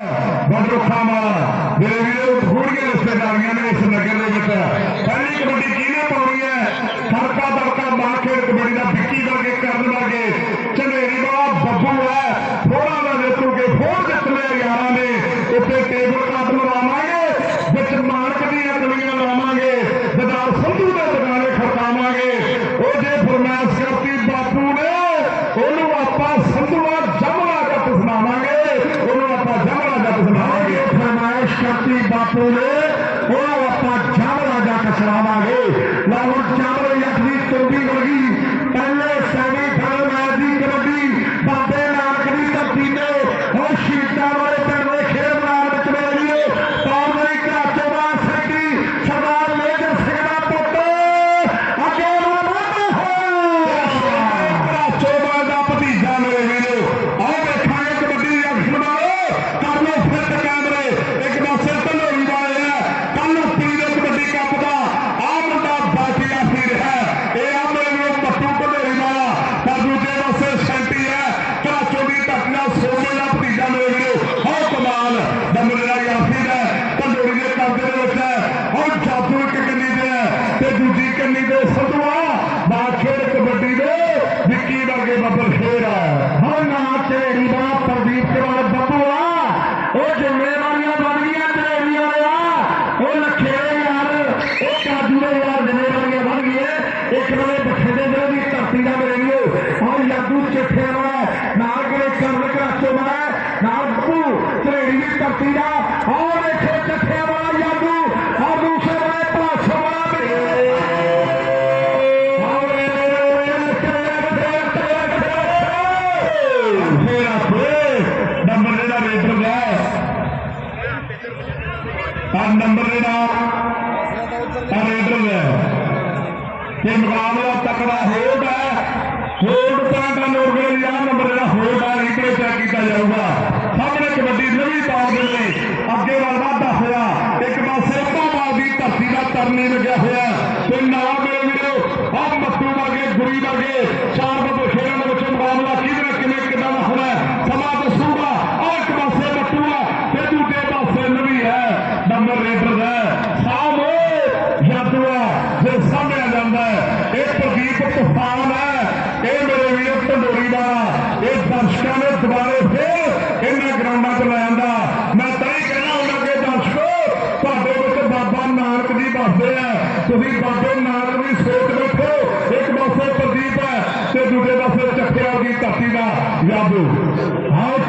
ਬਦਰੁਖਾਂ ਵਾਲਾ ਮੇਰੇ ਵੀਰੋ ਥੋੜੀਆਂ ਰਿਸ਼ਤੇਦਾਰੀਆਂ ਨੇ ਇਸ ਨਗਰ ਦੇ ਵਿੱਚ ਪਹਿਲੀ ਕਬੱਡੀ ਕਿਹਨੇ ਪਾਉਣੀ ਹੈ شروع بٹھیرے جو بھی دھرتی کا میرے اور یادو چیٹے والا نہ کرے چند کا چوبا نہ ابو تریڑی کی دھرتی کا اور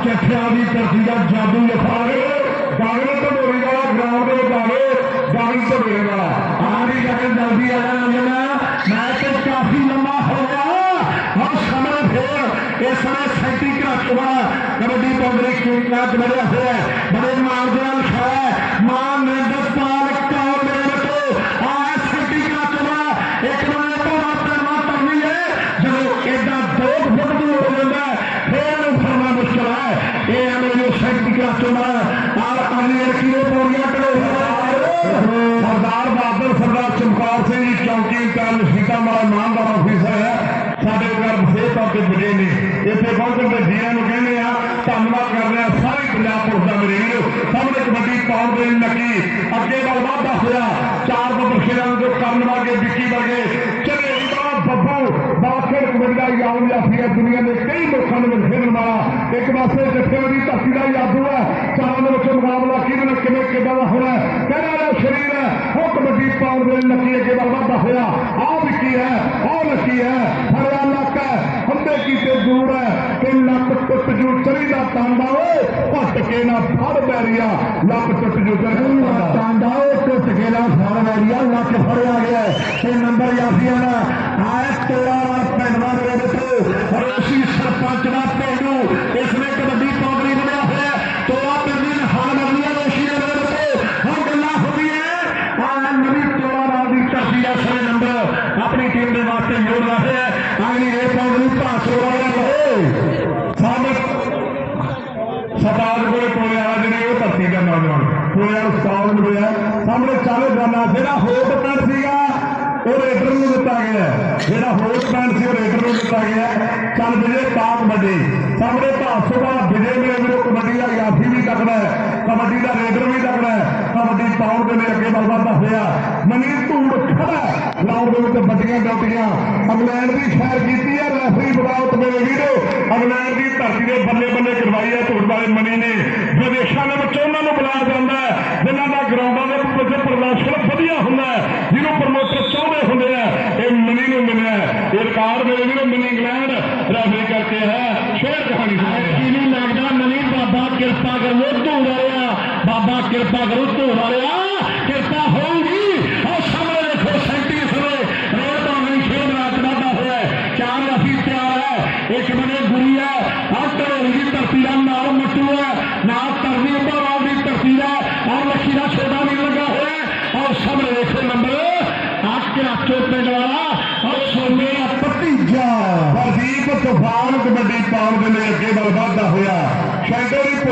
چکھیا کی کرتی جادو لفا رہے تو بولے گا گراؤنڈ میں جاوے تو بولے گا ہماری گاگل جلدی آ جانا میں کافی لمبا ہو گیا۔ اور سمے پھر، اس طرح سینٹی کا چڑا کبڈی پودے کھیلنا بڑے ہوئے؟ بڑے ماں دیا ہے ماں نے دس ਸੈਂਟੀ ਘਰਾਟਵਾ ਆਰ ਅਗਲੀ ਕਿਲੋ ਪੌੜੀਆਂ ਕਰੋ ਸਰਦਾਰ ਬਾਬਰ ਸਰਦਾਰ ਚਮਕੌਰ ਸਿੰਘ ਜੀ ਚੌਂਕੀ ਇੰਚਾਰਜ ਸੀਤਾ ਮਾਲਾ ਇਮਾਨਦਾਰ ਆਫੀਸਰ ਹੈ ਸਾਡੇ ਘਰ ਵਿਸ਼ੇਸ਼ ਤੌਰ ਤੇ ਮਿਲੇ ਨੇ। ਇੱਥੇ ਪਹੁੰਚਣ ਦੇ ਜੀਆਂ ਨੂੰ ਕਹਿੰਦੇ ਆ, ਧੰਨਵਾਦ ਕਰਦੇ ਆ ਸਾਰੇ ਪੰਜਾਬ ਪੁਲਿਸ ਦਾ ਮੇਰੇ ਵੀਰੋ। ਸਾਹਮਣੇ ਕਬੱਡੀ ਪਾਉਣ ਦੇ ਲਈ ਲੱਗੀ ਅੱਗੇ ਵੱਲ ਵਾਧਾ ਹੋਇਆ ਚਾਰ ਬੱਬਰ ਸ਼ੇਰਾਂ ਨੂੰ ਜੋ ਕਰਨ ਵਰਗੇ ਵਿੱਕੀ ਵਰਗੇ ਚਲੇ ببو باخر کمنڈا یاد یافیہ دنیا کے کئی لوگوں نے کھیلن والا ایک پاسے جفے دھرتی کا یادو ہے چاند مقابلہ کھیلنا کھے کہ ہونا ہے کہنا شریر ہے حضور نقی کے بابا دسیا آپ کی ہے، اور کی ہے۔ ہریا نک ہے۔ ہمیں کیتے دور ہے۔ کہ نک ٹوٹ جو چلی دا تاندا پٹ کے نہ پھڑ بیریا نک ٹوٹ جو چلی ٹوٹ کے نہ پھڑ بیریا نک پھڑیا گیا ہے۔ نمبر یافیاں دا آئے تیرا پنڈواں سرپنچ دا پینو اس نے کبڈی 100 ਰੁਪਏ ਸਾਹਮਣੇ 40 ਗ੍ਰਾਮਾਂ ਜਿਹੜਾ ਹੋਟ ਪੈਂਟ ਸੀਗਾ, ਉਹ ਰੇਡਰ ਨੂੰ ਦਿੱਤਾ ਗਿਆ ਜਿਹੜਾ ਹੋਟ ਪੈਂਟ ਸੀ, ਉਹ ਰੇਡਰ ਨੂੰ ਦਿੱਤਾ ਗਿਆ ਚੱਲ ਵਿਜੇ ਤਾਂ ਕਬੱਡੀ ਸਾਹਮਣੇ ਭਾਸੋ ਦਾ ਵਿਜੇ ਮੇਰੇ ਵੀਰੋ ਕਬੱਡੀ ਦਾ ਯਾਫੀ ਵੀ ਤਕੜਾ ਹੈ। ਕਬੱਡੀ ਦਾ ਰੇਡਰ ਵੀ ਤਕੜਾ ਹੈ। ਕਬੱਡੀ ਪਾਉਣ ਦੇ ਲਈ ਅੱਗੇ ਵੱਧਦਾ ਹੋਇਆ ਮਨੀ ਧੂੜ ਖੜਾ ਲਾਉਣ ਦੇ ਵਿੱਚ ਵੱਡੀਆਂ ਡਿਊਟੀਆਂ ਇੰਗਲੈਂਡ ਦੀ ਸ਼ਹਿਰ ਕੀਤੀ ਹੈ ਰੈਫਰੀ ਬਰਾਉਤ ਮੇਰੇ ਵੀਰੋ ਇੰਗਲੈਂਡ ਦੀ ਧਰਤੀ ਦੇ ਬੱਲੇ ਬੱਲੇ ਕਰਵਾਈ ਹੈ ਧੂੜ ਵਾਲੇ ਮਨੀ ਨੇ ਵਿਦੇਸ਼ਾਂ ਦੇ ਵਿੱਚ ਉਹਨਾਂ ਨੂੰ ਬੁਲਾਇਆ ਜਾਂਦਾ ਹੈ ਜਿਨ੍ਹਾਂ ਦਾ ਗਰਾਊਂਡਾਂ ਦੇ ਵਿੱਚ ਪ੍ਰਦਰਸ਼ਨ ਵਧੀਆ ਹੁੰਦਾ ਹੈ ਜਿਹਨੂੰ ਪ੍ਰਮੋਟਰ ਚਾਹੁੰਦੇ ਹੁੰਦੇ ਆ ਇਹ ਮਨੀ ਨੂੰ ਮਿਲਿਆ ਹੈ। ਇਹ ਰਿਕਾਰਡ ਮੇਰੇ ਵੀਰੋ ਮਨੀ ਇੰਗਲੈਂਡ ਰੈਫਰੀ ਕਰਕੇ ਹੈ ਸ਼ੇਅਰ ਕਹਾਣੀ ਸੁਣਾਇਆ ਕੀ ਨਹੀਂ ਲੱਗਦਾ ਮਨੀ ਬਾਬਾ ਕਿਰਪਾ ਕਰੋ ਧੂੜ ਵਾਲਿਆ بابا کرپا کرو تو ہمارے کرپا چار ہے ایک ہے اور بھی لگا ہے اور والا اور سونے کا پتیجا ہوا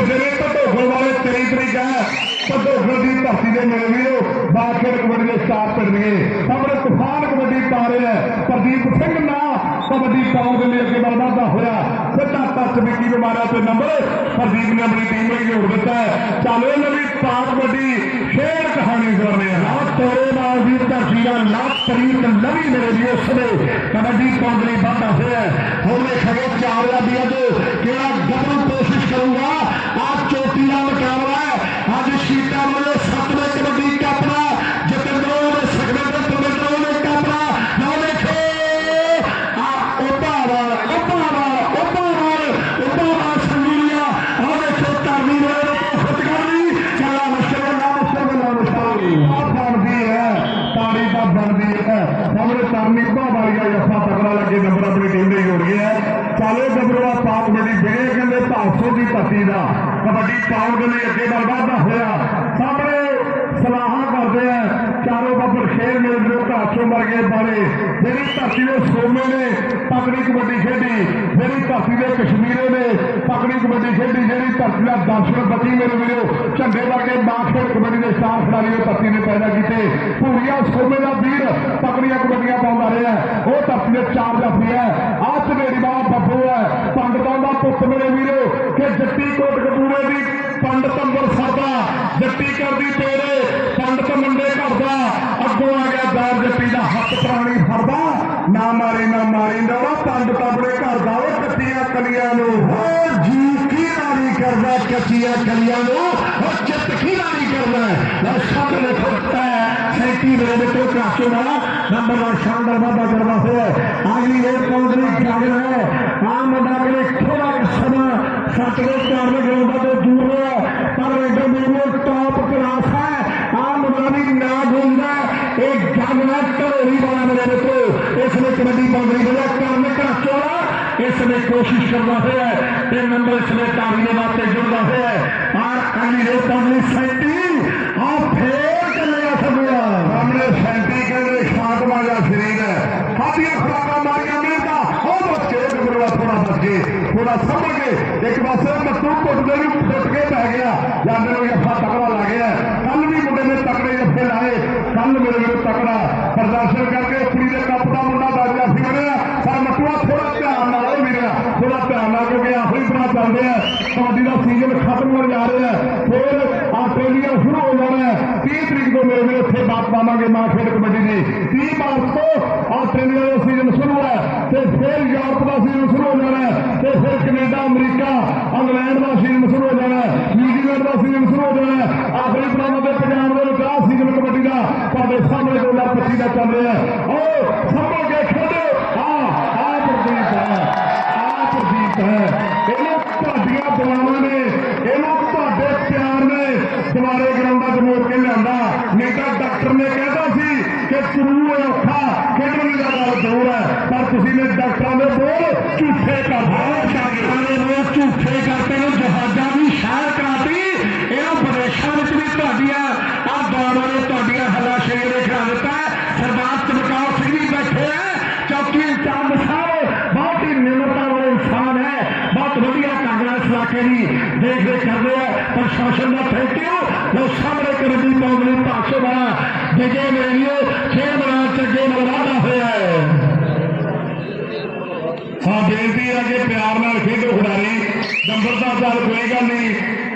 ਦੀ ਪੁੱਜੇ ਨੇ ਢੋਖਲ ਵਾਲੇ 23 ਤਰੀਕ ਹੈ ਢੋਖਲ ਦੀ ਧਰਤੀ ਦੇ ਮੇਰੇ ਵੀਰੋ ਬਾਖੇੜ ਕਬੱਡੀ ਦੇ ਸਟਾਰ ਪਿੰਡਗੇ ਸਾਹਮਣੇ ਤੂਫਾਨ ਕਬੱਡੀ ਪਾ ਰਿਹਾ ਹੈ ਪ੍ਰਦੀਪ ਸਿੰਘ ਨਾ ਕਬੱਡੀ ਪਾਉਣ ਦੇ ਲਈ ਅੱਗੇ ਵੱਲ ਵਧਦਾ ਹੋਇਆ ਸਿੱਧਾ ਟੱਚ ਵਿੱਕੀ ਦੇ ਮਾਰਿਆ ਤੇ ਨੰਬਰ ਪ੍ਰਦੀਪ ਨੇ ਆਪਣੀ ਟੀਮ ਲਈ ਜੋੜ ਦਿੱਤਾ ਹੈ ਚੱਲ ਇਹ ਨਵੀਂ ਪਾਕ ਕਬੱਡੀ ਸ਼ੇਰ ਕਹਾਣੀ ਸੁਣ ਰਹੇ ਹਾਂ ਆ ਤੋਰੇ ਨਾਲ ਦੀ ਧਰਤੀ ਦਾ ਲੱਖ ਤਰੀਕ ਨਵੀਂ ਮੇਰੇ ਲਈ ਉਸ ਨੇ ਕਬੱਡੀ ਪਾਉਣ ਲਈ ਵਾਧਾ ਹੋਇਆ ਹੈ। ਹੁਣ ਵੇਖਾਂਗੇ ਚਾਰ ਲਾਬੀਆਂ ਤੋਂ ਕਿਹੜਾ ਗੱਭਰੂ ਕੋਸ਼ਿਸ਼ ਕਰੂਗਾ ਭਾਸੋ ਦਾ, ਕਬੱਡੀ ਪਾਉਣ ਦੇ ਲਈ ਅੱਗੇ ਵੱਲ ਵਧਦਾ ਹੋਇਆ। ਸਾਹਮਣੇ ਸਲਾਹਾਂ ਕਰਦੇ ਆ, ਚਾਰੋਂ ਬੱਬਰ ਸ਼ੇਰ ਮਿਲ ਜੋ ਘਾਚੋ ਮਰ ਗਏ ਬਾਰੇ ਮੇਰੀ ਧਰਤੀ ਦੇ ਸੋਮੇ ਨੇ ਪਕੜੀ ਕਬੱਡੀ ਖੇਡੀ। ਮੇਰੀ ਧਰਤੀ ਦੇ ਕਸ਼ਮੀਰੇ ਨੇ ਪਕੜੀ ਕਬੱਡੀ ਖੇਡੀ ਜਿਹੜੀ ਧਰਤੀ ਦਾ ਦਰਸ਼ਨ ਮੇਰੇ ਵੀਰੋ, ਝੰਡੇ ਵਰਗੇ ਬਾਖੜ ਕਬੱਡੀ ਦੇ ਸਟਾਰ ਖਿਡਾਰੀ ਉਹ ਧਰਤੀ ਨੇ ਪੈਦਾ ਕੀਤੇ। ਭੂਰੀਆ, ਸੋਮੇ ਦਾ ਵੀਰ ਪਕੜੀਆਂ ਕਬੱਡੀਆਂ ਪਾਉਂਦਾ ਰਿਹਾ ਉਹ ਧਰਤੀ ਦੇ ਚਾਰ ਜਾਫੀ ਹੈ। ਆਹ ਚਵੇੜੀ ਬਾਬਾ ਬੱਬੂ ਹੈ। ਪੰਡਤਾਂ ਦਾ ਪੁੱਤ ਮੇਰੇ ਵੀਰੋ, ਕਿ ਜੱਟੀ ਕੋਟ ਕਪੂਰੇ ਦੀ ਪੰਡਤ ਅੰਮ੍ਰਿਤਸਰ ਦਾ ਜੱਟੀ ਕਰਦੀ ਤੇਰੇ, ਪੰਡਤ ਮੁੰਡੇ ਘਰਦਾ ਅੱਗੋਂ ਆ ਗਿਆ ਦਾਰ ਜੱਟੀ ਦਾ ਹੱਥ ਪ੍ਰਾਣੀ ਫੜਦਾ ਨਾ ਮਾਰੀ ਨਾ ਮਾਰੀ ਨਵਾ ਪੰਡਤ ਆਪਣੇ ਘਰ ਦਾ ਉਹ ਕੱਟੀਆਂ ਕਲੀਆਂ ਨੂੰ ਉਹ ਜੀ ਕੀ ਰਾਣੀ ਕਰਦਾ ਕੱਚੀਆਂ ਕਲੀਆਂ ਨੂੰ ਉਹ ਚਿੱਤ ਕੀ ਰਾਣੀ ਕਰਦਾ ਲੈ ਸਭ ਨੇ ਖੁੱਟਾ ਸੈਂਤੀ ਮੇਰੇ ਦੇ ਤੋਂ ਕਾਚੋ ਵਾਲਾ ਨੰਬਰ ਦਾ ਸ਼ਾਨਦਾਰ ਵਾਦਾ ਕਰਦਾ ਹੋਇਆ ਅਗਲੀ ਰੇਡ ਕਾਉਂਟਰੀ ਜਾਗਰ ਹੈ ਆ ਮੁੰਡਾ ਕੋਲੇ ਥੋੜਾ ਸਮਾਂ ਸੱਤ ਦੇ ਚਾਰ ਦੇ ਗਰਾਊਂਡਾਂ ਤੋਂ ਦੂਰ ਹੈ ਪਰ ਰੇਡਰ ਮੇਰੇ ਟਾਪ ਕਲਾਸ ਹੈ ਆ ਮੁੰਡਾ ਵੀ ਨਾ ਗੁੰਦਾ ਇਹ ਜਗਨਾ ਢੋਲੀ ਵਾਲਾ ਮੇਰੇ ਦੇਖੋ شریر ہے بچے تھوڑا بچ تھوڑا سمجھ گئے ایک پاس مکتوب کو گیا۔ یا میرے یہ فاتح سیزن ختم ہو جا رہا ہے پھر آسٹریلیا شروع ہو جانا ہے تی تریق کو میرے اتنے بات پاوا گے ماں کھیل کبڈی نے تی مارچ کو آسٹریلیا کا سیزن شروع ہے تو پھر یورپ کا سیزن شروع ہو جانا ہے تو پھر کینیڈا امریکہ انگلینڈ کا سیزن شروع ہو جانا ہے نیوزی کا سیزن شروع ہو جانا ہے آخری پرانا کے پنجاب میں کیا سیزن کبڈی کا سامنے دو ہزار پچی کا چل رہا ہے اور سمجھ کے کھیلو ਮੋੜ ਕੇ ਲਿਆਂਦਾ ਨਹੀਂ ਤਾਂ ਡਾਕਟਰ ਨੇ ਕਹਿਤਾ ਸੀ ਕਿ ਕਰੂ ਹੈ ਔਖਾ ਖੇਡਣ ਦਾ ਗੱਲ ਦੂਰ ਹੈ ਪਰ ਤੁਸੀਂ ਨੇ ਡਾਕਟਰਾਂ ਦੇ ਬੋਲ ਝੂਠੇ ਕਰ ਦਿੱਤੇ ਡਾਕਟਰਾਂ ਨੇ ਲੋਕ ਝੂਠੇ ਕਰਤੇ ਨੇ ਜਹਾਜ਼ਾਂ ਦੀ ਸ਼ਹਿਰ ਕਰਾਤੀ ਇਹਨਾਂ ਵਿਦੇਸ਼ਾਂ ਵਿੱਚ ਵੀ ਤੁਹਾਡੀਆਂ ਆ ਦੌੜਾਂ ਨੇ ਤੁਹਾਡੀਆਂ ਹੱਲਾ ਸ਼ੇਰ ਦੇ ਖਿਲਾ ਦਿੱਤਾ ਹੈ। ਸਰਦਾਰ ਚਮਕੌਰ ਸਿੰਘ ਜੀ ਬੈਠੇ ਹੈ ਚੌਕੀ ਇੰਚਾਰਜ ਸਾਹਿਬ ਬਹੁਤ ਹੀ ਨਿਮਰਤਾ ਵਾਲੇ ਇਨਸਾਨ ਹੈ ਬਹੁਤ ਵਧੀਆ ਢੰਗ ਨਾਲ ਇਸ ਇਲਾਕੇ ਦੀ ਦੇਖ ਰੇਖ ਕਰਦੇ ਆ ਪ੍ਰਸ਼ਾਸਨ ਦਾ ਥੈਂਕ ਯੂ ਲੋ ਸਾਹਮਣੇ کردی پوگلی پاسے بڑا جگہ میریو چھ بڑا چگے مرانا ہوا ہے۔ ہاں بےنتی ہے کہ پیار نال کھیڈو کھلاڑی نمبر کا چل کوئی گل نہیں۔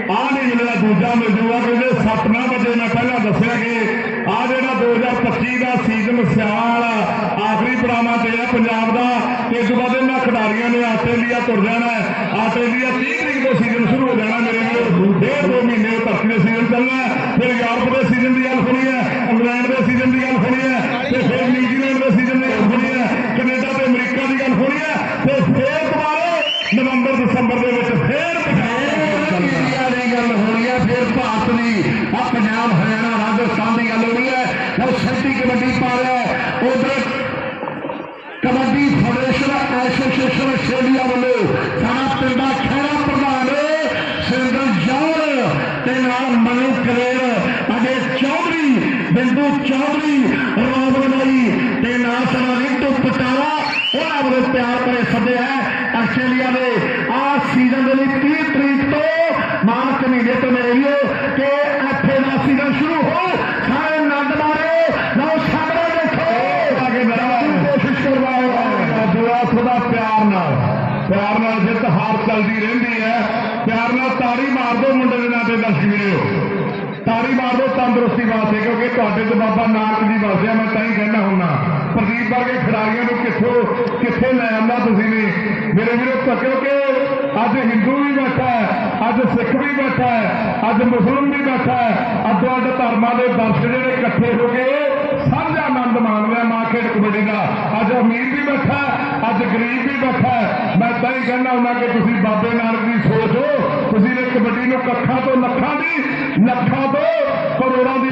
آ نہیں جلدا دوجا مزدور کہ سات نہ بجے میں پہلے دسیا کہ ਆ ਜਿਹੜਾ 2025 ਦਾ ਸੀਜ਼ਨ ਸਿਆਲ ਆਖਰੀ ਪੜਾਵਾਂ ਤੇ ਹੈ ਪੰਜਾਬ ਦਾ। ਤੇ ਇਸ ਤੋਂ ਬਾਅਦ ਇਹਨਾਂ ਖਿਡਾਰੀਆਂ ਨੇ ਆਸਟ੍ਰੇਲੀਆ ਤੁਰ ਜਾਣਾ ਆਸਟ੍ਰੇਲੀਆ 30 ਤਰੀਕ ਤੋਂ ਸੀਜ਼ਨ ਸ਼ੁਰੂ ਹੋ ਜਾਣਾ ਮੇਰੇ ਵੀਰੋ ਡੇਢ ਦੋ ਮਹੀਨੇ ਧਰਤੀ ਦੇ ਸੀਜ਼ਨ ਚੱਲਣਾ ਫਿਰ ਯੂਰਪ ਦੇ ਸੀਜ਼ਨ ਦੀ ਗੱਲ ਸੁਣੀ ਹੈ ਇੰਗਲੈਂਡ ਦੇ ਸੀਜ਼ਨ ਦੀ ਗੱਲ ਹੋਣੀ ਹੈ ਤੇ ਫਿਰ ਨਿਊਜ਼ੀਲੈਂਡ ਦੇ ਸੀਜ਼ਨ ਦੀ ਗੱਲ ਹੋਣੀ ਹੈ ਕੈਨੇਡਾ ਤੇ ਅਮਰੀਕਾ ਦੀ ਗੱਲ ਹੋਣੀ ਹੈ ਤੇ ਫਿਰ ਦੁਬਾਰਾ ਨਵੰਬਰ ਦਸੰਬਰ ਦੇ ਵਿੱਚ ਫਿਰ ਪੰਜਾਬ ਇੰਡੀਆ ਦੀ ਗੱਲ ਹੋਣੀ ਹੈ ਫਿਰ ਭਾਰਤ ਦੀ ਆ ਪੰਜਾਬ ਹਰਿਆਣਾ ਰਾਜਸਥਾਨ ਦੀ ਗੱਲ ਹੋਣੀ ਹੈ ਉਹ ਸੈਂਟੀ ਕਬੱਡੀ ਪਾ ਰਿਹਾ ਹੈ ਉਧਰ ਕਬੱਡੀ ਫੈਡਰੇਸ਼ਨ ਐਸੋਸੀਏਸ਼ਨ ਆਸਟ੍ਰੇਲੀਆ ਵੱਲੋਂ ਸਾਡਾ ਪਿੰਡ ਦਾ ਖੇੜਾ ਪ੍ਰਧਾਨ ਸਿੰਦਰ ਜੌਰ ਤੇ ਨਾਲ ਮਨੂ ਕਰੇਰ ਅਜੇ ਚੌਧਰੀ ਬਿੰਦੂ ਚੌਧਰੀ ਰੋਬਨ ਬਾਈ ਤੇ ਨਾਲ ਸਾਡਾ ਰਿੰਟੂ ਪਟਾਲਾ ਉਹਨਾਂ ਵੱਲੋਂ ਪਿਆਰ ਭਰੇ ਸੱਦੇ ਹੈ ਆਸਟ੍ਰੇਲੀਆ ਦੇ ਆ ਸੀਜ਼ਨ ਦੇ ਲਈ 30 ਤਰੀਕ ਤੋਂ ਮਾਰਚ ਮਹੀਨੇ ਤੋਂ ਮੇਰੇ ਵੀਰੋ ਕਿ ਐਫਏ ਦਾ ਸੀਜ਼ਨ ਸ਼ੁਰੂ ਹੋ। ਸਾਰੇ ਆਨੰਦ ਮਾਰੋ। ਲਓ ਸਾਹਮਣੇ ਦੇਖੋ। ਅੱਗੇ ਮੇਰਾ ਕੋਸ਼ਿਸ਼ ਕਰਵਾਓ। ਦੁਆ ਖੁਦਾ ਪਿਆਰ ਨਾਲ। ਪਿਆਰ ਨਾਲ ਜਿੱਤ ਹਾਰ ਚੱਲਦੀ ਰਹਿੰਦੀ ਹੈ। ਪਿਆਰ ਨਾਲ ਤਾੜੀ ਮਾਰ ਦੋ ਮੁੰਡੇ ਦੇ ਨਾਂ ਤੇ ਦਰਸ਼ਕ ਵੀਰੋ। ਤਾੜੀ ਮਾਰ ਦੋ ਤੰਦਰੁਸਤੀ ਵਾਸਤੇ ਕਿਉਂਕਿ ਤੁਹਾਡੇ ਤੇ ਬਾਬਾ ਨਾਨਕ ਜੀ ਵਸਦੇ ਆ ਮੈਂ ਤਾਂ ਹੀ ਕਹਿੰਦਾ ਹੁੰਨਾ پردیپ ورگے کھلاڑیوں کو کتوں کتنے لے آنا تھی میرے میرے پکڑ کے اج ہندو بھی بیٹھا ہے اج سکھ بھی بیٹھا ہے اج مسلم بھی بیٹھا ہے ادو اج دھرم کے درش جڑے کٹھے ہو گئے سارا آنند مان لیا ماں کے کمیٹی کا اج امیر بھی بیٹھا اج گریب بھی بیٹھا میں تھی کہنا ہونا کہ تھی بابے نانک کی سوچو تھی نے کبڈی نو کٹھا تو لکھان کی لکھان تو کروڑوں کی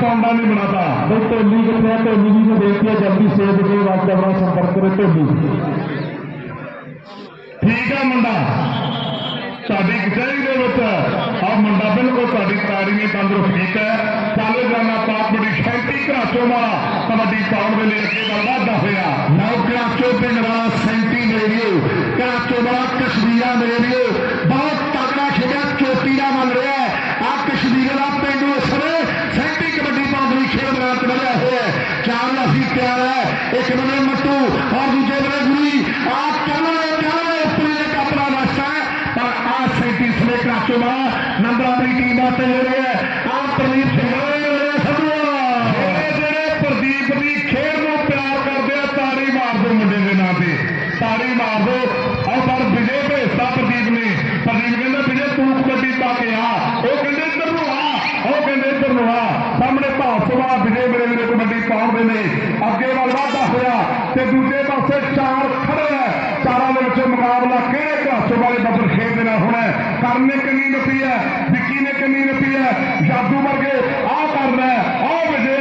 پاؤنڈا نہیں بناتا ٹولی کتنے ٹولی جی نے دیکھیے جلدی سیٹ کے واسطے اپنا سمپرک کرے ٹولی ਆ ਮੁੰਡਾ ਬਿਲਕੁਲ ਤੁਹਾਡੀ ਤਾੜੀ ਤੰਦਰੁਸਤ ਕੀਤਾ ਹੈ। ਪਾਪ ਬੜੀ ਸ਼ੈਂਤੀ ਘਰਾਚੋਂ ਵਾਲਾ ਕਬੱਡੀ ਪਾਉਣ ਦੇ ਅੱਗੇ ਵੱਲ ਵਾਧਾ ਹੋਇਆ। ਨੌ ਕਰਾਚੋ ਪਿੰਡ ਵਾਲਾ ਸੈਂਟੀ ਮੇਰੀਓ ਕਰਾਚੋ ਵਾਲਾ ਕਸ਼ਮੀਰਾ ਮੇਰੀਓ ਬਹੁਤ ਤਗੜਾ ਖੇਡਿਆ, ਚੋਟੀ ਦਾ ਮੰਨ ਰਿਹਾ ਆ ਕਸ਼ਮੀਰ ਦਾ ਪਿੰਡ ਉਸ ਸਮੇਂ ਸੈਂਟੀ ਕਬੱਡੀ ਪਾਉਣ ਲਈ ਖੇਡ ਮੈਦਾਨ ਤੇ ਵਧਿਆ ਹੋਇਆ ਚਾਰ ਦਾ ਅਸੀਂ ਤਿਆਰ ਹੈ। ਇੱਕ ਬੰਦੇ ਮੱਟੂ, ਔਰ ਦੂਜੇ ਬੰਦੇ ਗੁਰੀ ਆ ਚੱਲੋ ਚੱਲੋ ਉੱਪਰੀ ਦੇ ਕਪੜਾ ਵਸਤਾ ਪਰ ਆ ਸੈਂਟੀ ਸਮੇਂ ਕਰਾਚੋ ਵਾਲਾ ਨੰਬਰ ਆਪਣੀ ਟੀਮ ਵਾਸਤੇ ਲੈ ਰਿਹਾ ਹੈ ਆ ਪ੍ਰਦੀਪ ਸਿੰਘ ਲੈ ਰਿਹਾ ਸਭੂ ਇਹ ਜਿਹੜੇ ਪ੍ਰਦੀਪ ਦੀ ਖੇਡ ਨੂੰ ਪਿਆਰ ਕਰਦੇ ਆ ਤਾੜੀ ਮਾਰ ਦੋ ਮੁੰਡੇ ਦੇ ਨਾਂ ਤੇ ਤਾੜੀ ਔਰ ਪਰ ਵਿਜੇ ਭੇਜਤਾ ਪ੍ਰਦੀਪ ਨੇ। ਪ੍ਰਦੀਪ ਕਹਿੰਦਾ, ਵਿਜੇ, ਤੂੰ ਕਬੱਡੀ ਪਾ ਕੇ ਆ। ਉਹ ਕਹਿੰਦੇ, ਇੱਧਰ ਨੂੰ ਆ। ਉਹ ਕਹਿੰਦੇ, ਇੱਧਰ ਨੂੰ ਆ। ਸਾਹਮਣੇ ਭਾਵ ਵਿਜੇ ਮੇਰੇ ਵੀਰੇ ਕਬੱਡੀ ਪਾਉਂਦੇ ਨੇ। ਅੱਗੇ ਵੱਲ ਵਾਧਾ ਹੋਇਆ ਤੇ ਦੂਜੇ ਪਾਸੇ ਚਾਰ ਖੜੇ ਆ। ਚਾਰਾਂ ਦੇ ਵਿੱਚ ਮੁਕਾਬਲਾ ਕਿਹੜੇ ਘਾਸੋ ਵਾਲੇ ਬੱਬਰ ਖੇਡ ਦੇ ਨਾਲ ਹੋਣਾ ਹੈ? ਕਰਨ ਨੇ ਕੰਨੀ ਨੱਪੀ ਹੈ? ਵਿੱਕੀ ਨੇ ਕਿੰਨੀ ਨੱਪੀ ਹੈ? ਜਾਦੂ ਵਰਗੇ ਆਹ ਕਰਨਾ ਹੈ। ਆਹ ਵਿਜੇ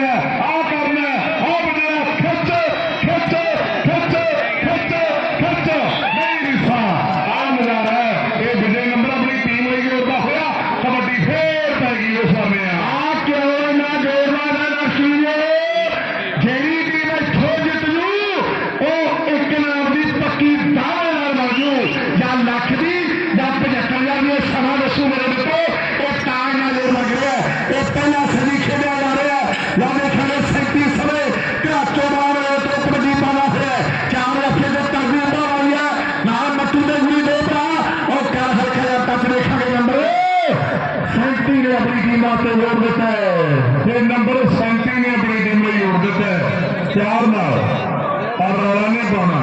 ਵਾਸਤੇ ਜੋੜ ਦਿੱਤਾ ਹੈ। ਤੇ ਨੰਬਰ 37 ਨੇ ਆਪਣੀ ਟੀਮ ਲਈ ਜੋੜ ਦਿੱਤਾ ਹੈ। ਪਿਆਰ ਨਾਲ। ਔਰ ਰੌਲਾ ਨਹੀਂ ਪਾਉਣਾ।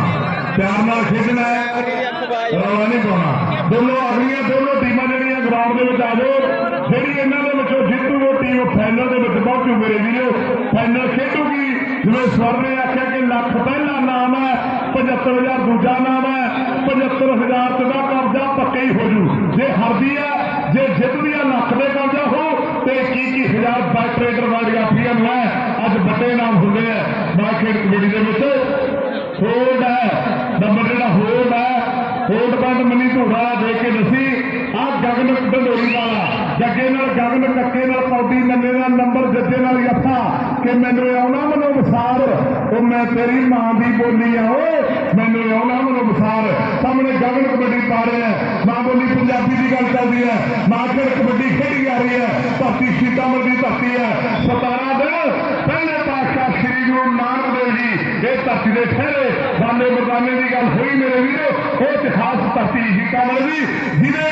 ਪਿਆਰ ਨਾਲ ਖੇਡਣਾ ਹੈ। ਰੌਲਾ ਨਹੀਂ ਪਾਉਣਾ। ਦੋਨੋਂ ਅਗਲੀਆਂ ਦੋਨੋਂ ਟੀਮਾਂ ਜਿਹੜੀਆਂ ਗਰਾਊਂਡ ਦੇ ਵਿੱਚ ਆ ਜਾਓ। ਜਿਹੜੀ ਇਹਨਾਂ ਦੇ ਵਿੱਚੋਂ ਜਿੱਤੂ ਉਹ ਟੀਮ ਫਾਈਨਲ ਦੇ ਵਿੱਚ ਪਹੁੰਚੂ ਮੇਰੇ ਵੀਰੋ। ਫਾਈਨਲ ਖੇਡੂਗੀ। ਜਿਵੇਂ ਸਵਰ ਨੇ ਆਖਿਆ ਕਿ ਲੱਖ ਪਹਿਲਾ ਨਾਮ ਹੈ। 75000 ਦੂਜਾ ਨਾਮ ਹੈ। 75000 ਤੇ ਦਾ ਕਬਜ਼ਾ ਪੱਕਾ ਹੀ ਹੋ ਜੂ। ਜੇ ਹਾਰਦੀ ਹੈ, ਜੇ ਜਿੱਤਦੀ ਹੈ, ਲੱਖ ਦੇ ਕਰਜ਼ਾ ਹੋ ਤੇ ਕੀ ਕੀ ਹਜ਼ਾਰ ਬਾਈ ਟ੍ਰੇਡਰ ਵਰਲਡ ਕੱਪ ਹੈ ਅੱਜ ਵੱਡੇ ਨਾਮ ਹੁੰਦੇ ਆ ਬਾਈ ਖੇਡ ਕਬੱਡੀ ਦੇ ਵਿੱਚ ਹੋਲਡ ਹੈ ਨੰਬਰ ਜਿਹੜਾ ਹੋਲਡ ਹੈ ਹੋਲਡ ਬੰਦ ਮਨੀ ਧੂੜਾ ਦੇ ਕੇ ਦੱਸੀ ਆ ਗਗਨ ਢੰਡੋਰੀ ਵਾਲਾ ਜੱਗੇ ਨਾਲ ਗਗਨ ਕੱਕੇ ਨਾਲ ਪੌਡੀ ਨੰਨੇ ਦਾ ਨੰਬਰ ਜੱਗੇ ਨਾਲ ਯੱਫਾ ਕਿ ਮੈਨੂੰ ਆਉਣਾ ਮਨੋ ਵਿਸਾਰ। ਉਹ ਮੈਂ ਤੇਰੀ ਮਾਂ ਦੀ ਬੋਲੀ ਆ, ਓਏ, ਮੈਨੂੰ ਆਉਣਾ ਮਨੋ ਵਿਸਾਰ। ਸਾਹਮਣੇ ਗਗਨ ਕਬੱਡੀ ਪਾ ਰਿਹਾ ਮਾਂ ਬੋਲੀ ਪੰਜਾਬੀ ਦੀ ਗੱਲ ਚੱਲਦੀ ਹੈ। ਮਾਂ ਖੇਡ ਕਬੱਡੀ ਖੇਡੀ ਜਾ ਰਹੀ ਹੈ? ਧਰਤੀ ਸੀਤਾਮੜ ਦੀ ਧਰਤੀ ਹੈ। 17 ਦਿਨ ਪਹਿਲੇ ਪਾਤਸ਼ਾਹ ਸ੍ਰੀ ਗੁਰੂ ਨਾਨਕ ਇਹ ਧਰਤੀ ਦੇ ਠਹਿਰੇ ਬਾਨੇ ਮਰਦਾਨੇ ਦੀ ਗੱਲ ਹੋਈ ਮੇਰੇ ਵੀਰੋ, ਉਹ ਇਤਿਹਾਸ ਧਰਤੀ ਸੀਤਾਮੜ ਦੀ ਜਿਹਨੇ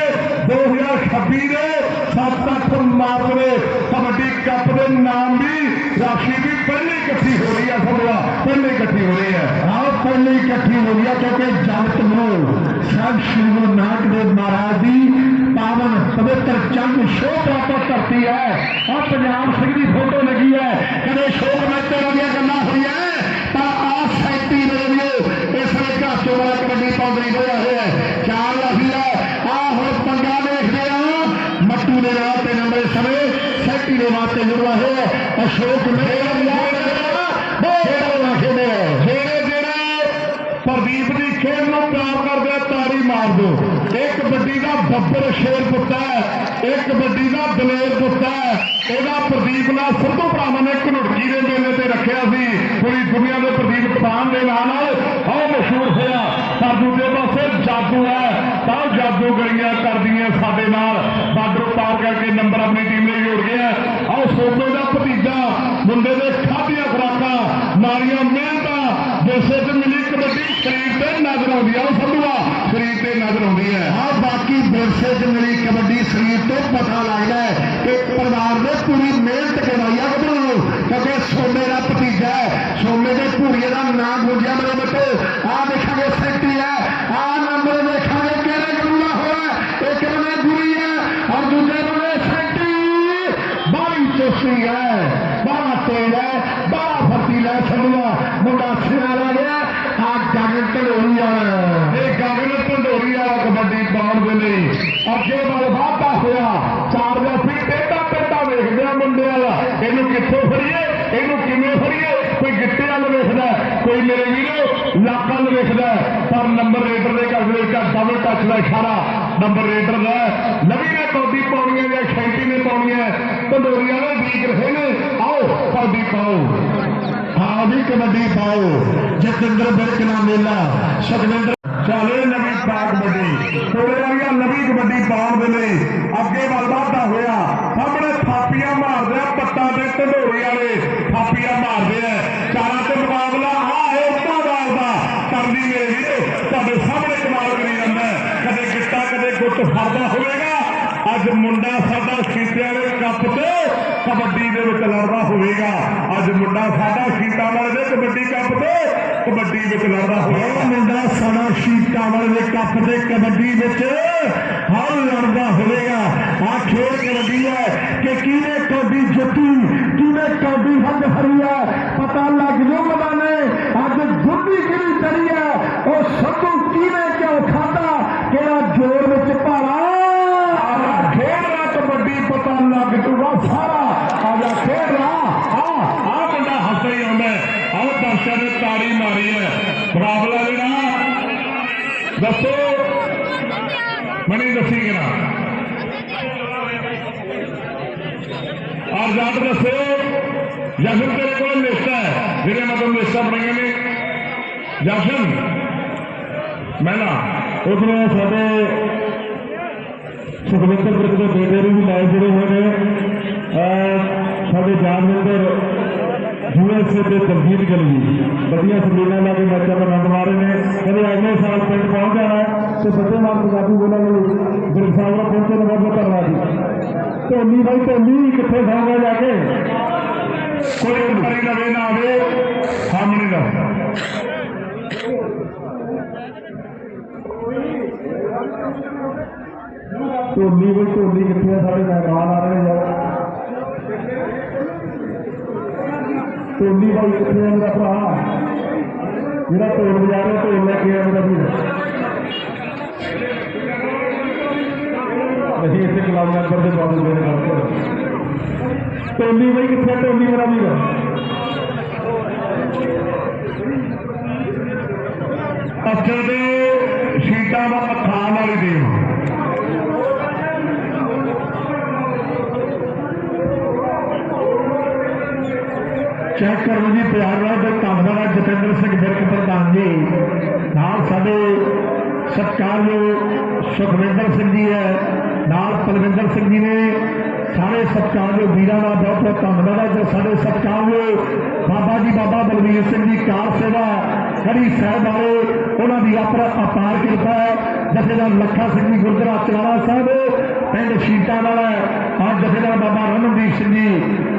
2026 ਦੇ 7-8 ਮਾਰਚ ਦੇ ਕਬੱਡੀ ਕੱਪ ਦੇ ਨਾਮ ਵੀ ਰਾਸ਼ੀ ਵੀ ਪਹਿਲੀ ਇਕੱਠੀ ਹੋ ਰਹੀ ਹੈ ਸਭਾ ਪਹਿਲੀ ਇਕੱਠੀ ਹੋ ਰਹੀ ਹੈ ਆਹ ਪਹਿਲੀ ਇਕੱਠੀ ਹੋ ਗਿਆ ਕਿਉਂਕਿ ਜਗਤ ਨੂੰ ਸਭ ਸ਼੍ਰੀ ਗੁਰੂ ਨਾਨਕ ਦੇਵ ਮਹਾਰਾਜ ਦੀ ਪਾਵਨ ਪਵਿੱਤਰ ਚੰਦ ਸ਼ੋਭ ਪ੍ਰਾਪਤ ਧਰਤੀ ਹੈ। ਆ ਪੰਜਾਬ ਸਿੰਘ ਦੀ ਫੋਟੋ ਲੱਗੀ ਹੈ। ਕਦੇ ਸ਼ੋਕ ਮੇਤੇ ਦੀਆਂ ਗੱਲਾਂ ਹੋਈਆਂ। ਕਬੱਡੀ ਪੌਂਦਰੀ ਹੋਇਆ ਹੈ ਚਾਰ ਲਹੀਆ ਆ ਹੁਣ ਪੰਗਾ ਦੇਖਦੇ ਆ। ਮੱਟੂ ਦੇ ਨਾਲ ਤੇ ਨੰਬਰ ਸਮੇਂ ਸੈਂਟੀ ਦੇ ਵਾਸਤੇ ਜੁੜਵਾ ਹੋਇਆ ਅਸ਼ੋਕ ਮੇਰਾ ਪ੍ਰਦੀਪ ਦੀ ਖੇਡ ਨੂੰ ਪਿਆਰ ਕਰਦੇ ਆ, ਤਾੜੀ ਮਾਰ ਦਿਓ। ਇੱਕ ਵੱਡੀ ਦਾ ਬੱਬਰ ਸ਼ੇਰ ਪੁੱਤਾ ਹੈ। ਇੱਕ ਕਬੱਡੀ ਦਾ ਦਲੇਰ ਪੁੱਤਾ ਹੈ। ਇਹਦਾ ਪ੍ਰਦੀਪ ਨਾਲ ਸਿੱਧੂ ਭਰਾਵਾਂ ਨੇ ਘਨੁੜਕੀ ਦੇ ਮੇਲੇ ਤੇ ਰੱਖਿਆ। جو گلیاں کر دیا سارے نال بارڈر پار کر کے نمبر اپنی ٹیم نے جوڑ گیا اور سوٹو کا بتیجا منڈے نے کھادیا خوراک ماریا محنت جیسے تو ملی کبڈی شریر سے نظر آئی اور سدوا شریر سے نظر آئی ہے ہاں باقی برسے سے ملی کبڈی شریر تو پتا لگتا ہے کہ پروار نے پوری محنت کروائی ہے گھبراؤ کیونکہ سونے کا بتیجا ہے سونے کے پوریے کا نام گونجیا میرے بچے آ دیکھا گے سیکٹری ہے آ نمبر دیکھا گے ਬਾਰੀ ਹੈ? ਬੜਾ ਤੇਜ਼ ਹੈ ਬੜਾ ਫਰਤੀਲਾ ਸੰਧੂਆ। ਮੁੰਡਾ ਸਿਰਾ ਗਿਆ ਆ ਜਗਨ ਢਲੋਈ ਆ ਇਹ ਗਗਨ ਪੰਡੋਰੀ ਵਾਲਾ ਕਬੱਡੀ ਪਾਉਣ ਦੇ ਲਈ। ਅੱਗੇ ਵੱਲ ਵਾਧਾ ਹੋਇਆ। ਚਾਰ ਜਾਫੀ ਟੇਡਾ ਟੇਡਾ ਵੇਖਦੇ ਆ ਮੁੰਡੇ ਵਾਲਾ। ਇਹਨੂੰ ਕਿੱਥੋਂ ਫੜੀਏ? ਇਹਨੂੰ ਕਿਵੇਂ ਫੜੀਏ? ਕੋਈ ਗਿੱਟੇ ਵੱਲ ਵੇਖਦਾ ਕੋਈ ਮੇਰੇ ਵੀਰੋ, ਲੱਕ ਵੱਲ ਵੇਖਦਾ ਪਰ ਨੰਬਰ ਰੇਡਰ ਦੇ ਘਰ ਦੇ ਡਬਲ ਟੱਚ ਦਾ ਇਸ਼ਾਰਾ। ਨੰਬਰ ਰੇਡਰ ਦਾ ਨਵੀਂ ਨੇ ਕੌਡੀ ਪਾਉਣੀਆਂ ਜਾਂ ਸ਼ੈਂਟੀ ਨੇ ਪਾਉਣੀ ਹੈ। ਪੰਡੋਰੀ ਵਾਲੇ ਵੀਕ ਰਹੇ ਨੇ। ਆਓ, ਕੌਡੀ ਪਾਓ। ਹਾਂ, ਵੀ ਕਬੱਡੀ ਪਾਓ। ਜਤਿੰਦਰ ਬਿਰਕਨਾ ਮੇਲਾ। ਸੁਖਵਿੰਦਰ ਚਾਲੇ ਨਵੀਂ ਪਾਕ ਕਬੱਡੀ। ਥੋੜੇ ਵਾਲੀਆਂ ਨਵੀਂ ਕਬੱਡੀ ਪਾਉਣ ਦੇ ਲਈ ਅੱਗੇ ਵੱਲ ਵਾਧਾ ਹੋਇਆ। ਸਾਹਮਣੇ ਥਾਪੀਆਂ ਮਾਰਦੇ ਆ, ਪੱਟਾਂ ਤੇ ਢੰਡੋਰੀ ਵਾਲੇ। پتا فردا ہوئے گا۔ اج منڈا ساڈا سیتیا کپ تو کبڈی لڑتا ہوئے گا۔ اج منڈا ساڈا سیتا والے کبڈی کپ تو کبڈی منڈا والے کپ سے کبڈی ہر کھیل کبڈی ہے کہ جتی حد ہری ہے؟ پتا لگ جو مدانے اج گڈی کہڑی ہے؟ وہ سب کی کہڑا جوڑ میں پالا جشن تیرے کو لسٹ ہے جہاں مطلب لسٹ بنائی نے جشن میں نا ਜਿਹੜੇ ਮਤਲਬ ਲਿਸਟਾਂ ਬਣਾਈਆਂ ਨੇ ਸਾਡੇ ਸੁਖਵਿੰਦਰ ਗੁਰੂ ਦੇ ਬੇਟੇ ਨੂੰ ਵੀ ਲਾਏ ਜੁੜੇ ਹੋਏ ਨੇ। ਸਾਡੇ ਜਾਨਵਿੰਦਰ ਯੂਐਸਏ ਦੇ ਤਬਦੀਲ ਗਲੀ ਵਧੀਆ ਸਕਰੀਨਾਂ ਲਾ ਕੇ ਮੈਚਾਂ ਦਾ ਆਨੰਦ ਮਾਰੇ ਨੇ। ਕਹਿੰਦੇ ਅਗਲੇ ਸਾਲ ਪਿੰਡ ਪਹੁੰਚ ਜਾਣਾ ਹੈ ਤੇ ਬੱਚੇ ਨਾਲ ਪੰਜਾਬੀ ਬੋਲਣ ਲਈ ਗੁਰੂ ਸਾਹਿਬ ਦਾ ਪਹੁੰਚੇ ਨੂੰ ਬਹੁਤ ਬਹੁਤ ਧੰਨਵਾਦ ਜੀ। ਢੋਲੀ ਬਾਈ ਢੋਲੀ ਕਿੱਥੇ ਖਾਂਗਾ ਜਾ ਕੇ? ਕੋਈ ਕਰੀ ਨਾ ਆਵੇ, ਸਾਹਮਣੇ ਦਾ ਢੋਲੀ ਬਈ ਢੋਲੀ ਕਿੱਥੇ ਆ ਸਾਡੇ ਮਹਿਮਾਨ ਆ ਰਹੇ ਨੇ ਯਾਰ ਢੋਲੀ ਬਾਈ ਕਿੱਥੇ ਆ ਮੇਰਾ ਭਰਾ ਜਿਹੜਾ ਢੋਲ ਵਜਾ ਰਿਹਾ ਢੋਲ ਲੈ ਕੇ ਆ ਮੇਰਾ ਵੀਰ ਅਸੀਂ ਇੱਥੇ ਕਲਾਬ ਨੰਬਰ ਦੇ ਬਾਅਦ ਮੇਰੇ ਨਾਲ ਢੋਲੀ ਬਾਈ ਕਿੱਥੇ ਆ ਢੋਲੀ ਮੇਰਾ ਵੀਰ ਅੱਛੇ ਦੇ ਸ਼ੀਟਾਂ ਦਾ ਖਾਣ ਵਾਲੀ ਟੀਮ ਧੰਨਵਾਦ ਸਿੰਘ ਵਿਰਕ ਪ੍ਰਧਾਨ ਜੀ, ਨਾਲ ਸਾਡੇ ਸਤਿਕਾਰਯੋਗ ਸੁਖਵਿੰਦਰ ਸਿੰਘ ਜੀ ਹੈ, ਨਾਲ ਪਲਵਿੰਦਰ ਸਿੰਘ ਜੀ ਨੇ ਸਾਰੇ ਸਤਿਕਾਰਯੋਗ ਵੀਰਾਂ ਦਾ ਬਹੁਤ ਬਹੁਤ ਧੰਨਵਾਦ ਹੈ, ਜੋ ਸਾਡੇ ਸਤਿਕਾਰਯੋਗ ਬਾਬਾ ਜੀ, ਬਾਬਾ ਬਲਵੀਰ ਸਿੰਘ ਜੀ, ਕਾਰ ਸੇਵਾ ਖੜੀ ਸਾਹਿਬ ਵਾਲੇ ਉਹਨਾਂ ਦੀ ਆਪਰ ਅਪਾਰ ਕਿਰਪਾ ਹੈ। ਜਥੇਦਾਰ ਲੱਖਾ ਸਿੰਘ ਜੀ, ਗੁਰਦੁਆਰਾ ਚਲਾਣਾ ਸਾਹਿਬ, ਪਿੰਡ ਸ਼ੀਟਾਂ ਵਾਲਾ ਅੱਜ ਜਥੇਦਾਰ ਬਾਬਾ ਰਮਨਦੀਪ ਸਿੰਘ ਜੀ,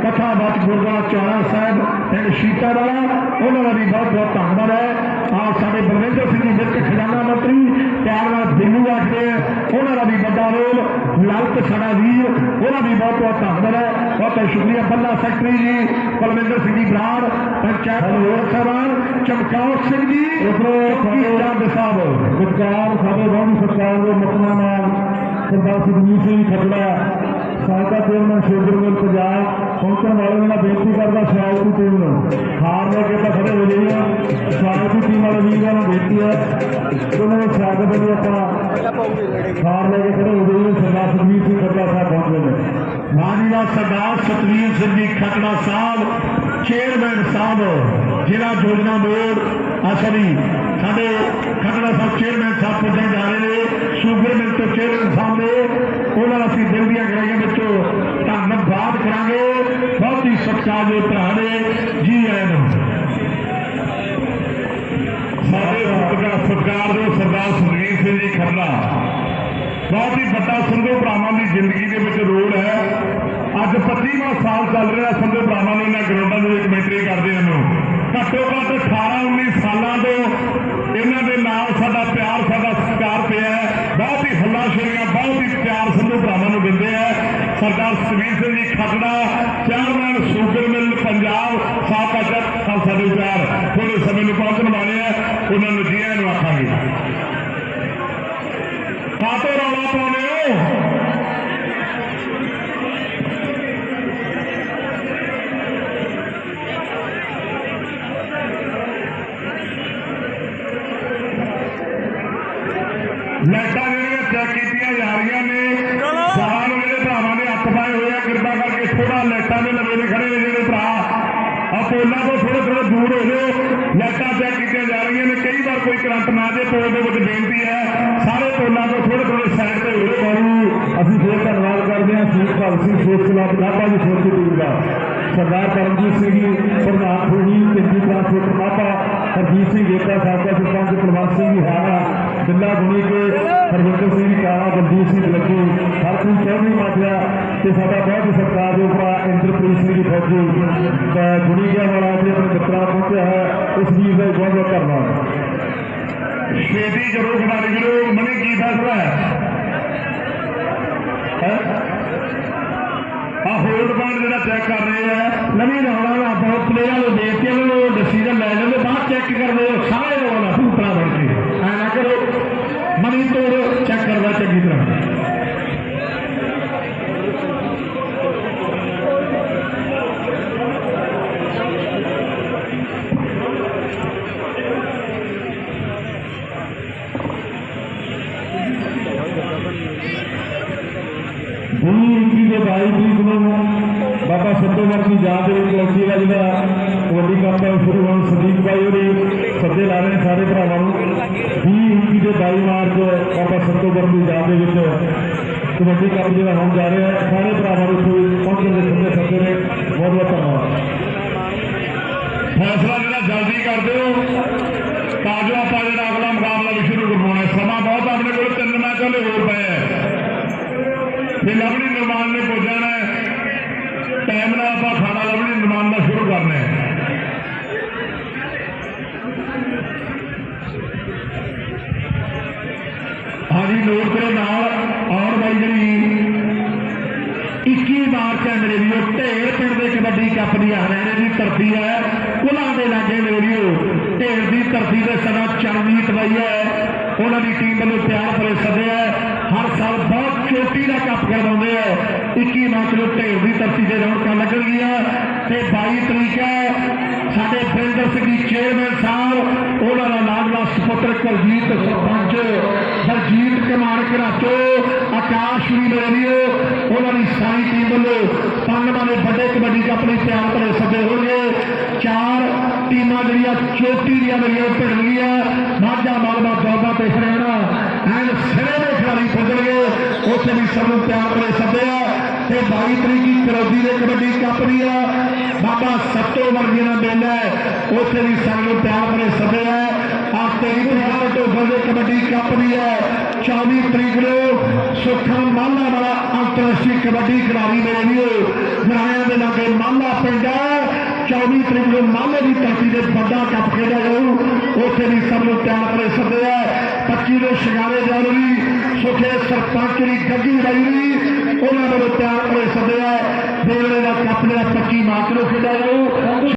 ਕਥਾ ਬਾਤ ਗੁਰਦੁਆਰਾ ਚੌੜਾ ਸਾਹਿਬ, ਪਿੰਡ ਸ਼ੀਤਾ ਵਾਲਾ। ਉਹਨਾਂ ਦਾ ਵੀ ਬਹੁਤ ਬਹੁਤ ਧੰਨਵਾਦ ਹੈ। ਆ ਸਾਡੇ ਬਲਵਿੰਦਰ ਸਿੰਘ ਜੀ ਵਿਰਕ ਖਜ਼ਾਨਾ ਮੰਤਰੀ ਪਿਆਰ ਨਾਲ ਬਿੱਲੂ ਆਖਦੇ ਉਹਨਾਂ ਦਾ ਵੀ ਵੱਡਾ ਰੋਲ ਲਲਤ ਸਾਡਾ ਵੀਰ ਉਹਦਾ ਵੀ ਬਹੁਤ ਬਹੁਤ ਧੰਨਵਾਦ ਹੈ। ਬਹੁਤ ਸ਼ੁਕਰੀਆ ਬੱਲਾ ਸੈਕਟਰੀ ਜੀ ਬਲਵਿੰਦਰ ਸਿੰਘ ਜੀ ਬਰਾੜ ਪੰਚਾਇਤ ਹੋਰ ਸਾਹਿਬਾਨ ਚਮਕੌਰ ਸਿੰਘ ਜੀ ਉਪਰੋਂ ਚੰਦ ਸਾਹਿਬ। ਸਰਕਾਰ ਸਾਡੇ ਬਹੁਤ ਸਰਕਾਰ ਦੇ ਮੁਖਨਾ ਨਾਲ ਸਰਦਾਰ ਸਿੰਘ ਖੱਟੜਾ ਸਾਡਾ ਚੇਅਰਮੈਨ ਸ਼ੂਗਰ ਮਿਲ ਪੰਜਾਬ ਪਹੁੰਚਣ ਵਾਲੇ ਨਾਲ ਬੇਨਤੀ ਕਰਦਾ, ਸ਼ਾਇਦ ਦੀ ਟੀਮ ਨੂੰ ਹਾਰ ਲੈ ਕੇ ਤਾਂ ਖੜੇ ਹੋ ਜਾਈਏ। ਸ਼ਾਇਦ ਦੀ ਟੀਮ ਵਾਲੇ ਵੀਰਾਂ ਨੂੰ ਬੇਨਤੀ ਹੈ ਉਹਨਾਂ ਦਾ ਸਵਾਗਤ ਹੈ ਜੀ ਹਾਰ ਲੈ ਕੇ ਖੜੇ ਹੋ ਜਾਈਏ। ਸਰਦਾਰ ਸੁਖਬੀਰ ਸਿੰਘ ਖੱਟੜਾ ਸਾਹਿਬ ਪਹੁੰਚ ਨੇ। ਮਾਨੀ ਦਾ ਸਰਦਾਰ ਸਤਵੀਰ ਸਿੰਘ ਜੀ ਖਟੜਾ ਸਾਹਿਬ ਚੇਅਰਮੈਨ ਸਾਹਿਬ, ਜ਼ਿਲ੍ਹਾ ਯੋਜਨਾ ਬੋਰਡ, ਅਸਲੀ ਸਾਡੇ ਖਟੜਾ ਸਾਹਿਬ ਚੇਅਰਮੈਨ ਸਾਹਿਬ ਪੁੱਜਣ ਜਾ ਰਹੇ ਨੇ। ਸ਼ੂਗਰ ਮਿਲ ਤੋਂ ਚੇਅਰਮੈਨ ਸਾਹਿਬ ਨੇ। ਉਹਨਾਂ ਦਾ ਅਸੀਂ ਦਿਲ ਦੀਆਂ ਗਰਾਈਆਂ ਵਿੱਚੋਂ ਧੰਨਵਾਦ ਕਰਾਂਗੇ। ਬਹੁਤ ਹੀ ਸਤਿਕਾਰਯੋਗ ਭਰਾ ਜੀ ਆਇਆਂ ਨੂੰ। ਸਾਡੇ ਸਤਿਕਾਰ ਸਤਿਕਾਰ ਦੇ ਸਰਦਾਰ ਸੁਖਵੀਰ ਸਿੰਘ ਜੀ ਖੰਨਾ, ਬਹੁਤ ਹੀ ਵੱਡਾ ਸੰਧੂ ਭਰਾਵਾਂ ਦੀ ਜ਼ਿੰਦਗੀ ਦੇ ਵਿੱਚ ਰੋਲ ਹੈ। ਅੱਜ 25ਵਾਂ ਸਾਲ ਚੱਲ ਰਿਹਾ ਸੰਧੂ ਭਰਾਵਾਂ ਨੂੰ ਇਹਨਾਂ ਗਰਾਊਂਡਾਂ ਦੇ ਵਿੱਚ ਕਮੈਂਟਰੀ ਕਰਦੇ ਹਨ ਘੱਟੋ ਘੱਟ 18 19 ਸਾਲਾਂ ਤੋਂ ਇਹਨਾਂ ਦੇ ਨਾਲ ਸਾਡਾ ਪਿਆਰ, ਸਾਡਾ ਸਤਿਕਾਰ ਪਿਆ ਹੈ। ਬਹੁਤ ਹੀ ਹੱਲਾਸ਼ੇਰੀਆਂ, ਬਹੁਤ ਹੀ ਪਿਆਰ ਸੰਧੂ ਭਰਾਵਾਂ ਨੂੰ ਦਿੰਦੇ ਆ। Sardar Sukhvir Singh ji Khattra chairman sugar mill Punjab ਸਾਬਕਾ ਜੱਟ ਖਾਲਸਾ ਦੇ ਵਿਚਾਰ ਥੋੜੇ ਸਮੇਂ ਨੂੰ ਪਹੁੰਚਣ ਵਾਲੇ ਆ ਉਹਨਾਂ ਨੂੰ ਜੀ ਬੇਨਤੀ ਹੈ, ਸਾਰੇ ਪੋਲਾਂ ਤੋਂ ਥੋੜੇ ਥੋੜੇ ਸਾਈਡ ਤੇ ਹੋ ਬਾਰੂ ਅਸੀਂ ਫੇਰ ਧੰਨਵਾਦ ਕਰਦੇ ਹਾਂ ਸੂਖ ਭਗਤ ਸਿੰਘ ਸੇਖ ਕਲੱਬ ਨਾਭਾ ਦੀ ਸੋਚੀ ਟੀਮ ਦਾ ਸਰਦਾਰ ਪਰਮਜੀਤ ਸਿੰਘ ਜੀ, ਪ੍ਰਧਾਨ ਖੂਹੀ ਕਿੰਦੀ ਟ੍ਰਾਂਸਪੋਰਟ ਨਾਭਾ ਹਰਜੀਤ ਸਿੰਘ ਗੇਤਾ ਸਾਬਕਾ ਸਰਪੰਚ, ਕੁਲਵੰਤ ਸਿੰਘ ਜੀ ਹਾਰਾ, ਬਿੱਲਾ ਗੁਣੀ ਕੇ, ਹਰਵਿੰਦਰ ਸਿੰਘ ਕਾਲਾ ਬਲਜੀਤ ਸਿੰਘ ਲੱਗੀ ਹਰਪ੍ਰੀਤ ਚੌਧਰੀ ਮਾਜਰਾ ਤੇ ਸਾਡਾ ਬਹੁਤ ਹੀ ਸਤਿਕਾਰਯੋਗ ਭਰਾ ਇੰਦਰਪ੍ਰੀਤ ਸਿੰਘ ਜੀ ਫੌਜੀ। ਗੁਣੀ ਗਿਆ ਵਾਲਾ ਜੀ ਆਪਣੇ ਮਿੱਤਰਾਂ ਪਹੁੰਚਿਆ ਹੈ ਇਸ ਵੀਰ ਦਾ ਬਹੁਤ ਬਹੁਤ ਧੰਨਵਾਦ। شہیدی جب ہمارے منی کی فیصلہ ہے ہولڈ پوائنٹ چیک کر رہے ہیں نویں روڈ آپ پلیئر دیکھ کے ڈسیزن لے لیں بعد چیک کر رہے سارے روڈ کے ایسا کرو منی توڑ چیک کرنا چنگی طرح ਲਾ ਭਰਾਵਾਂ ਨੂੰ 20 ਇੱਕੀ ਦੇ 22 ਮਾਰਚ ਬਾਬਾ ਸੱਤੋਵਰ ਦੀ ਯਾਦ ਦੇ ਵਿੱਚ ਕਬੱਡੀ ਕੱਪ ਜਿਹੜਾ ਹੋਣ ਜਾ ਰਿਹਾ ਹੈ। ਸਾਰੇ ਭਰਾਵਾਂ ਨੂੰ ਇੱਥੇ ਪਹੁੰਚਣ ਦੇ ਸੱਦੇ ਸੱਦੇ ਨੇ ਬਹੁਤ ਬਹੁਤ ਧੰਨਵਾਦ। ਫੈਸਲਾ ਜਿਹੜਾ ਜਲਦੀ ਕਰ ਦਿਓ ਤਾਂ ਜੋ ਆਪਾਂ ਜਿਹੜਾ ਅਗਲਾ ਮੁਕਾਬਲਾ ਵੀ ਸ਼ੁਰੂ ਕਰਵਾਉਣਾ ਸਮਾਂ ਬਹੁਤ ਆਪਣੇ ਕੋਲ ਤਿੰਨ ਮੈਚ ਹਲੇ ਹੋਰ ਪਏ ਹੈ ਤੇ ਲਵਲੀ ਨਿਰਮਾਣ ਨੇ ਪੁੱਛਣਾ ਹੈ। ਟਾਈਮ ਨਾਲ ਆਪਾਂ ਖਾਣਾ ਲਵਲੀ ਨਿਰਮਾਣ ਦਾ ਸ਼ੁਰੂ ਕਰਨਾ ਹੈ। ਹਾਂਜੀ ਨੋਟ ਕਰੋ ਨਾਲ ਆਉਣ ਵਾਲੀ ਜਿਹੜੀ 21 ਮਾਰਚ ਹੈ ਮੇਰੇ ਵੀਰੋ, ਢੇਰ ਪਿੰਡ ਦੇ ਕਬੱਡੀ ਕੱਪ ਦੀ ਹਰਿਆਣੇ ਦੀ ਧਰਤੀ ਹੈ। ਕੁਲਾਂ ਦੇ ਲਾਗੇ ਮੇਰੇ ਵੀਰੋ, ਢੇਰ ਦੀ ਧਰਤੀ ਦੇ ਸਦਾ ਚਰਨਜੀਤ ਬਾਈ ਹੈ। ਉਹਨਾਂ ਦੀ ਟੀਮ ਵੱਲੋਂ ਪਿਆਰ ਭਰੇ ਸੱਦੇ ਹੈ। ਹਰ ਸਾਲ ਬਹੁਤ ਚੋਟੀ ਦਾ ਕੱਪ ਕਰਵਾਉਂਦੇ ਹੈ। 21 ਮਾਰਚ ਨੂੰ ਢੇਰ ਦੀ ਧਰਤੀ ਤੇ ਰੌਣਕਾਂ ਲੱਗਣਗੀਆਂ ਤੇ 22 ਤਰੀਕ ਹੈ ਸਾਡੇ ਬਰਿੰਦਰ ਸਿੰਘ ਜੀ ਚੇਅਰਮੈਨ ਸਾਹਿਬ, ਉਹਨਾਂ ਦਾ ਲਾਡਲਾ ਸੁਪੁੱਤਰ ਕੁਲਜੀਤ ਸਰਪੰਚ ਬਲਜੀਤ ਕੁਮਾਰ ਘਰਾਚੋ ਆਕਾਸ਼ ਵੀ ਮੇਰੀਓ ਉਹਨਾਂ ਦੀ ਸਾਰੀ ਟੀਮ ਵੱਲੋਂ ਪੰਜ ਵਾਲੇ ਵੱਡੇ ਕਬੱਡੀ ਕੱਪ ਲਈ ਤਿਆਰ ਕਰੇ ਸੱਦੇ ਹੋਣਗੇ। ਚਾਰ ਟੀਮਾਂ ਜਿਹੜੀਆਂ ਚੋਟੀ ਦੀਆਂ ਮੇਰੀਆਂ ਭਿੜਨਗੀਆਂ, ਮਾਝਾ, ਮਾਲਵਾ ਜੋਗਾ ਤੇ ਹਰਿਆਣਾ ਐਨ ਸਿਰੇ ਦੇ ਖਿਡਾਰੀ ਪੁੱਜਣਗੇ ਉੱਥੇ ਵੀ ਸਭ ਨੂੰ ਤਿਆਰ ਕਰੇ ਸੱਦੇ ਆ। ਤੇ 22 ਤਰੀਕ ਦੀ ਕਰੋਦੀ ਦੇ ਕਬੱਡੀ ਕੱਪ ਦੀ ਆ। ਬਾਬਾ ਸੱਤੋ ਵਰਗੀ ਦਾ ਮੇਲਾ ਹੈ। ਉੱਥੇ ਵੀ ਸਾਨੂੰ ਪਿਆਰ ਕਰੇ ਸੱਦਿਆ ਆ। ਆ ਤੇਰੀ ਪੰਜਾਬ ਢੋਬਲ ਦੇ ਕਬੱਡੀ ਕੱਪ ਦੀ ਹੈ 24 ਤਰੀਕ ਨੂੰ ਸੁਖਮ ਮਾਲਾ ਵਾਲਾ ਅੰਤਰਰਾਸ਼ਟਰੀ ਕਬੱਡੀ ਖਿਡਾਰੀ ਮੇਰੇ ਵੀਰੋ ਗਰਾਇਆਂ ਦੇ ਲਾਗੇ ਮਾਲਾ ਪਿੰਡ ਹੈ 24 ਤਰੀਕ ਨੂੰ ਮਾਲੇ ਦੀ ਧਰਤੀ ਦੇ ਵੱਡਾ ਕੱਪ ਖੇਡਿਆ ਜਾਊ। ਉੱਥੇ ਵੀ ਸਭ ਨੂੰ ਤਿਆਰ ਕਰੇ ਸੱਦਿਆ ਆ। 25 ਦੇ ਸ਼ਿਕਾਰੇ ਜਾਲਵੀ ਸੁਖੇ ਸਰਪੰਚ ਦੀ ਗੱਗੀ ਬਾਈ ਵੀ ਉਹਨਾਂ ਨੂੰ ਤਿਆਰ ਕਰੇ ਸਕਦੇ ਆ ਦੇਵਲੇ ਦਾ ਕੱਪ ਜਿਹੜਾ 25 ਮਾਰਚ ਨੂੰ ਖੇਡਿਆ ਜਾਊ